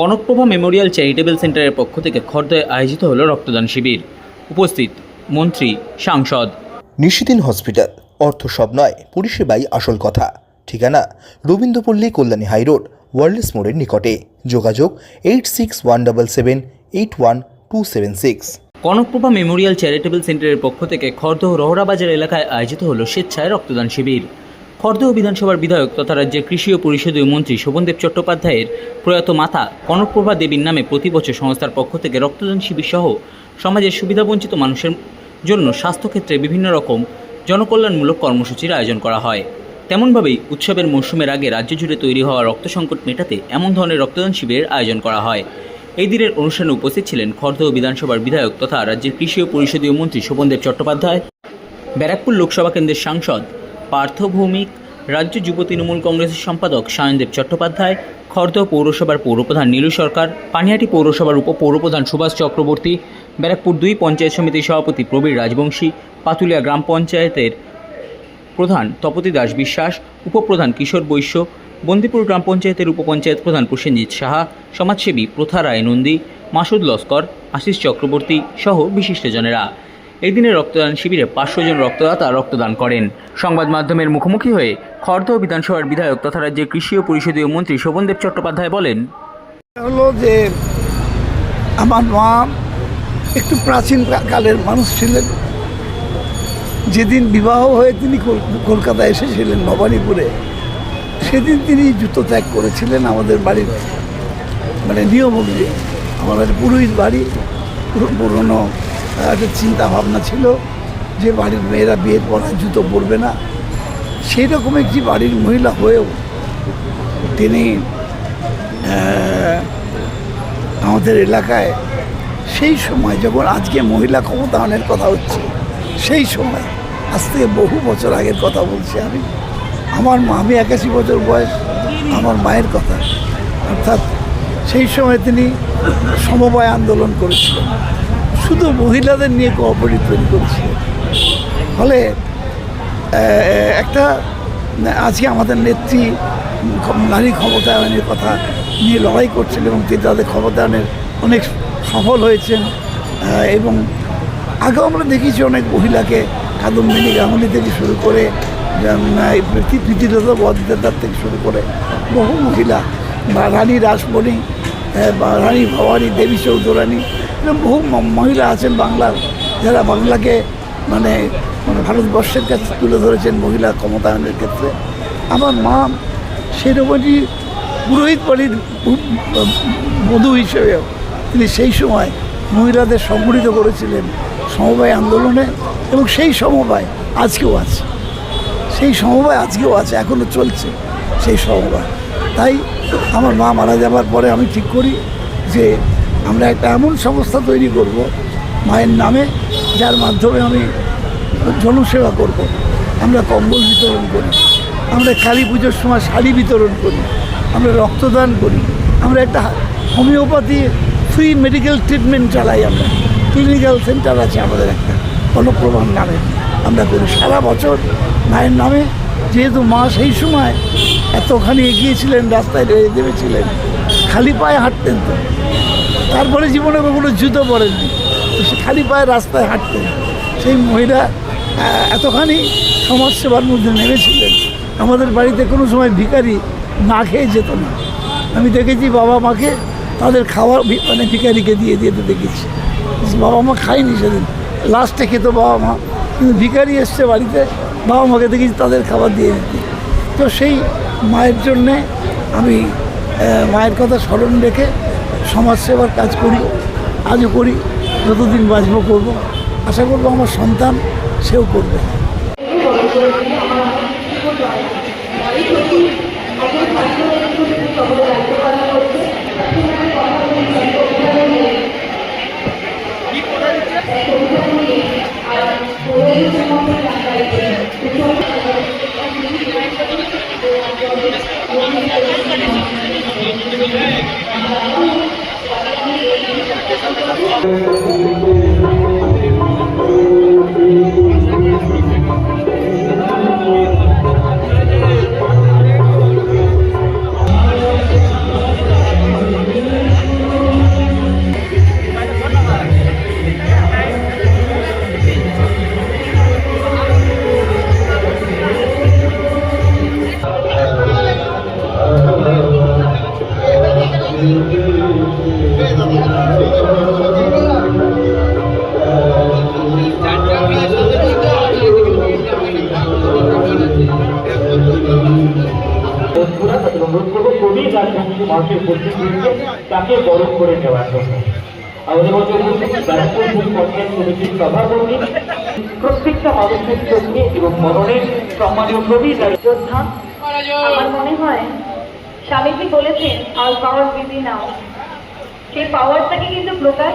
কনকপ্রভা memorial charitable সেন্টারের পক্ষ থেকে খর্দয় আয়োজিত হলো রক্তদান শিবির। উপস্থিত মন্ত্রী সাংসদ। নিশিদিন হসপিটাল অর্থ সব নয় পরিষেবাই আসল কথা। ঠিকানা রবীন্দ্রপল্লী কল্যাণী হাইরোড ওয়ার্ল্ডস মোড়ের নিকটে। যোগাযোগ eight six one double seven eight one two seven six Kanakprabha memorial charitable সেন্টারের পক্ষ থেকে খর্দহ রহরাবাজার এলাকায় আয়োজিত হলো স্বেচ্ছায় রক্তদান শিবির। খর্দহ বিধানসভার বিধায়ক তথা রাজ্যের কৃষি ও পরিষদীয় মন্ত্রী শোভনদেব চট্টোপাধ্যায়ের প্রয়াত মাতা কনকপ্রভা দেবীর নামে প্রতি বছর সংস্থার পক্ষ থেকে রক্তদান শিবির সহ সমাজের সুবিধাবঞ্চিত মানুষের জন্য স্বাস্থ্যক্ষেত্রে বিভিন্ন রকম জনকল্যাণমূলক কর্মসূচির আয়োজন করা হয়। তেমনভাবেই উৎসবের মরশুমের আগে রাজ্য জুড়ে তৈরি হওয়া রক্ত সংকট মেটাতে এমন ধরনের রক্তদান শিবিরের আয়োজন করা হয়। এই দিনের অনুষ্ঠানে উপস্থিত ছিলেন খর্দহ বিধানসভার বিধায়ক তথা রাজ্যের কৃষি ও পরিষদীয় মন্ত্রী শোভনদেব চট্টোপাধ্যায়, ব্যারাকপুর লোকসভা কেন্দ্রের সাংসদ পার্থ ভৌমিক রাজ্য যুব তৃণমূল কংগ্রেসের সম্পাদক সায়নদেব চট্টোপাধ্যায় খর্দহ পৌরসভার পৌরপ্রধান নীলু সরকার, পানিহাটি পৌরসভার উপ পৌরপ্রধান সুভাষ চক্রবর্তী, ব্যারাকপুর দুই পঞ্চায়েত সমিতির সভাপতি প্রবীর রাজবংশী, পাতুলিয়া গ্রাম পঞ্চায়েতের প্রধান তপতি দাস বিশ্বাস, উপপ্রধান কিশোর বৈশ্য, বন্দিপুর গ্রাম পঞ্চায়েতের উপপঞ্চায়েত প্রধান প্রসেনজিৎ সাহা, সমাজসেবী প্রথা রায় নন্দী মাসুদ লস্কর, আশিস চক্রবর্তী সহ বিশিষ্টজনেরা। এই দিনে রক্তদান শিবিরে পাঁচশো জন রক্তদাতা রক্তদান করেন। সংবাদ মাধ্যমের মুখোমুখি হয়ে খর্দহ বিধানসভার বিধায়ক তথা রাজ্যের কৃষি ও পরিষদীয় মন্ত্রী শোভনদেব চট্টোপাধ্যায় বলেন হলো যে আমার মা একটু প্রাচীন কালের মানুষ ছিলেন। যেদিন বিবাহ হয়ে তিনি কল- কলকাতায় এসেছিলেন ভবানীপুরে, সেদিন তিনি জুতো ত্যাগ করেছিলেন আমাদের বাড়ির মানে নিয়ম অনুযায়ী। আমাদের পুরোহিত বাড়ি পুরো পুরনো একটা চিন্তা ভাবনা ছিল যে বাড়ির মেয়েরা বিয়ের পর জুতো পরবে না। সেই রকম একটি বাড়ির মহিলা হয়েও তিনি আমাদের এলাকায় সেই সময় যখন আজকে মহিলা ক্ষমতায়নের কথা হচ্ছে, সেই সময়, আজ থেকে বহু বছর আগের কথা বলছি আমি। আমার মা, আমি একাশি বছর বয়স, আমার মায়ের কথা। অর্থাৎ সেই সময় তিনি সমবায় আন্দোলন করেছিলেন। শুধু মহিলাদের নিয়ে কোঅপারেটিভ তৈরি করছে। ফলে একটা, আজকে আমাদের নেত্রী নারী ক্ষমতায়নের কথা নিয়ে লড়াই করছেন এবং তিনি তাদের ক্ষমতায়নের অনেক সফল হয়েছেন এবং আগেও আমরা দেখেছি অনেক মহিলাকে কাদম্বিনী গাঙ্গুলি থেকে শুরু করে প্রীতিলতা বদ্দার থেকে শুরু করে বহু মহিলা, বা রানী রাসমণি বা রানী ভবানী, দেবী চৌধুরানী বহু মহিলা আছেন বাংলার, যারা বাংলাকে মানে মানে ভারতবর্ষের কাছে তুলে ধরেছেন মহিলা ক্ষমতায়নের ক্ষেত্রে। আমার মা সেই সেরকমই পুরোহিত বাড়ির বধূ হিসেবেও তিনি সেই সময় মহিলাদের সংগঠিত করেছিলেন সমবায় আন্দোলনে এবং সেই সমবায় আজকেও আছে। সেই সমবায় আজকেও আছে এখনও চলছে সেই সমবায়। তাই আমার মা মারা যাবার পরে আমি ঠিক করি যে আমরা একটা এমন সংস্থা তৈরি করব মায়ের নামে, যার মাধ্যমে আমি জনসেবা করব। আমরা কম্বল বিতরণ করি, আমরা কালী পুজোর সময় শাড়ি বিতরণ করি, আমরা রক্তদান করি, আমরা একটা হোমিওপ্যাথি ফ্রি মেডিকেল ট্রিটমেন্ট চালাই আমরা। ক্লিনিক্যাল সেন্টার আছে আমাদের একটা গণপ্রমাণ নামে। আমরা করি সারা বছর মায়ের নামে, যেহেতু মা সেই সময় এতখানি এগিয়েছিলেন রাস্তায় রয়ে দেবেছিলেন, খালি পায়ে হাঁটতেন তো। তারপরে জীবনে কখনো জুতো পড়েননি তো সে খালি পায়ে রাস্তায় হাঁটতেন সেই মহিলা এতখানি সমাজসেবার মধ্যে নেমেছিলেন। আমাদের বাড়িতে কোনো সময় ভিখারি না খেয়ে যেত না। আমি দেখেছি বাবা মাকে তাদের খাওয়ার মানে ভিখারিকে দিয়ে দিতে দেখেছি। বাবা মা খায়নি সেদিন। লাস্টে খেত বাবা মা। কিন্তু ভিখারি এসছে বাড়িতে, বাবা মাকে দেখেছি তাদের খাবার দিয়ে দিতে। তো সেই মায়ের জন্যে আমি মায়ের কথা স্মরণ রেখে সমাজসেবার কাজ করি, আজও করি, যতদিন বাঁচব, করব আশা করব আমার সন্তান সেও করবে Thank you. Thank you. করব কবি রাজবংশী মানুষের উপস্থিত রয়েছে তাকে বরণ করে নেওয়ার জন্য। আমাদের মধ্যে উপস্থিত ব্যারাকপুর পঞ্চায়েত কমিটির সভাপতি প্রত্যেকটা মানুষের চোখে এবং মননে সম্মানীয় কবি যোদ্ধা। আমার মনে হয় স্বামীজি বলেছেন আর পাওয়ার নাও সেই পাওয়ারটাকে কিন্তু প্রকাশ